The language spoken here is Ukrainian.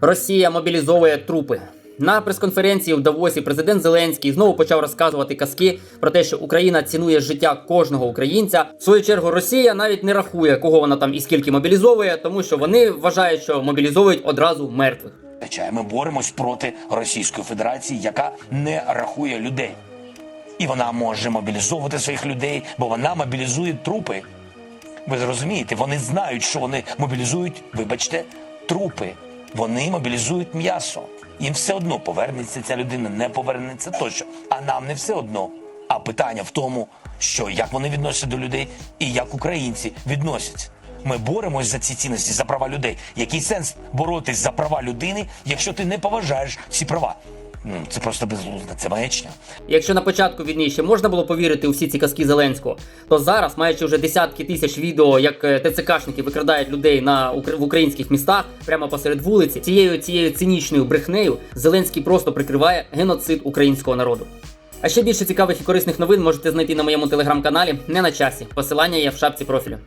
Росія мобілізовує трупи. На прес-конференції в Давосі президент Зеленський знову почав розказувати казки про те, що Україна цінує життя кожного українця. В свою чергу Росія навіть не рахує, кого вона там і скільки мобілізовує, тому що вони вважають, що мобілізовують одразу мертвих. Ми боремось проти Російської Федерації, яка не рахує людей. І вона може мобілізовувати своїх людей, бо вона мобілізує трупи. Ви зрозумієте, вони знають, що вони мобілізують, вибачте, трупи. Вони мобілізують м'ясо. Їм все одно повернеться ця людина, не повернеться тощо. А нам не все одно. А питання в тому, що як вони відносяться до людей і як українці відносяться. Ми боремось за ці цінності, за права людей. Який сенс боротись за права людини, якщо ти не поважаєш ці права? Це просто безглуздо, це маячня. Якщо на початку війни ще можна було повірити у всі ці казки Зеленського, то зараз, маючи вже десятки тисяч відео, як е, ТЦКшники викрадають людей на в українських містах прямо посеред вулиці, цією цією цинічною брехнею Зеленський просто прикриває геноцид українського народу. А ще більше цікавих і корисних новин можете знайти на моєму телеграм-каналі не на часі. Посилання є в шапці профілю.